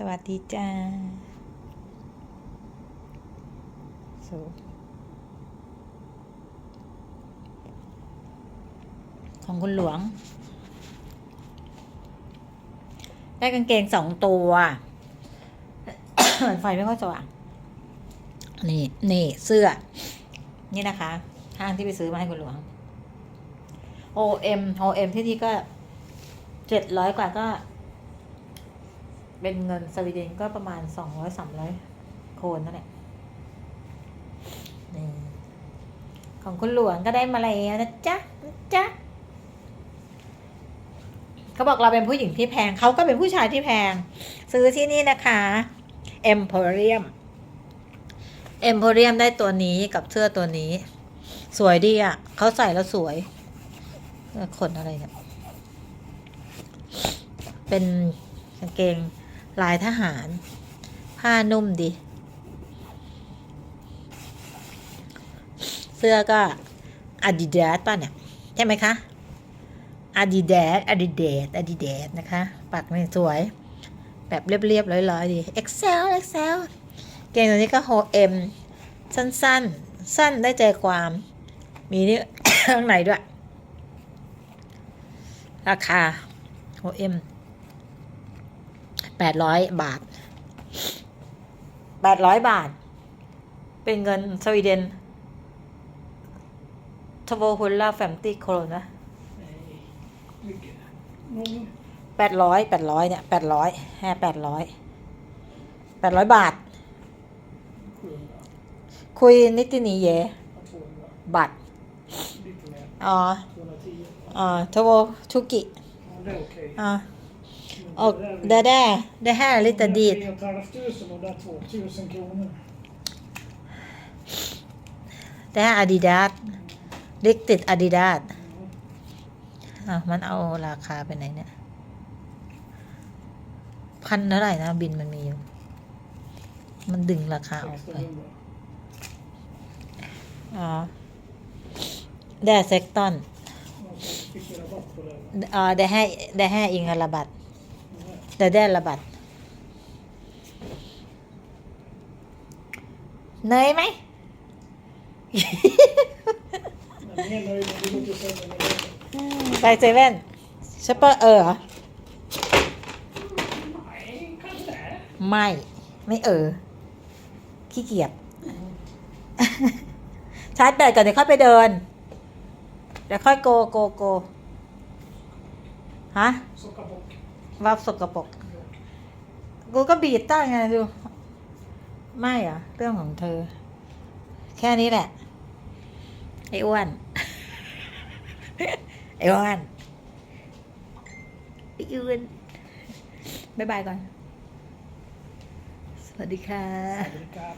สวัสดีจ้าสูของคุณหลวง ได้กางเกงสองตัวไฟไม่ค่อยสว่าง นี่ นี่ เสื้อ นี่นะคะห้างที่ไปซื้อมาให้คุณหลวง OM OM ที่นี่ก็เจ็ดร้อยกว่าก็ เป็นเงินสวีเดนก็ประมาณสองร้อยสามร้อยโคนนั่นแหละนี่ของคุณหลวงก็ได้มาแล้วนะจ๊ะนะจ๊ะเขาบอกเราเป็นผู้หญิงที่แพงเขาก็เป็นผู้ชายที่แพง ซื้อที่นี่นะคะ Emporium Emporium ได้ตัวนี้กับเสื้อตัวนี้ สวยดีอะเขาใส่แล้วสวยขนอะไรเนี่ย เป็นกางเกง ลายทหาร ผ้านุ่มดี เสื้อก็ Adidas ป่ะเนี่ย ใช่ไหมคะ Adidas Adidas Adidas นะคะ ปักนี่สวย แบบเรียบๆร้อยๆดี Excel Excel เกงตัวนี้ก็โฮเอ็มสั้นๆ สั้นได้ใจความ มีนี่ข้างในด้วย ราคาโฮเอ็ม แปดร้อยบาทแปดร้อยบาท เป็นเงินสวีเดนทโวฮุลลาแฟมตี้โครนนะแปดร้อยแปดร้อยเนี่ยแปดร้อยแค่แปดร้อยแปดร้อยบาท คุยนิตินีเยบัตรอ๋ออ๋อทโวชุกิอ๋อ Och det där, det här är lite dyrt. 3 och det är 2000 kronor. Det här är Adidas. Riktigt Adidas. อะมันเอาราคาไปไหนเนี่ย พันเท่าไหร่นะบินมันมีอยู่ มันดึงราคาออกไป อ๋อเด่เซกตันอ๋อเด้ให้เด้ให้อิงคาราบัต นยไหม Men mer nöjd än vi låter säga med det. ไปเซเว่นชปเปอร์เออไม่ ไม่เออ ขี้เกียจชาร์จแบตก่อนเดี๋ยวค่อยไปเดิน เดี๋ยวค่อยโกโกโกฮะ วับสกปรกกูก็บีบตั้งไงดู ไม่เหรอะเรื่องของเธอ แค่นี้แหละ ไอ้อ้วน ไอ้อ้วนไอ้อ้วนบ๊ายบายก่อน สวัสดีค่ะ Fabrika.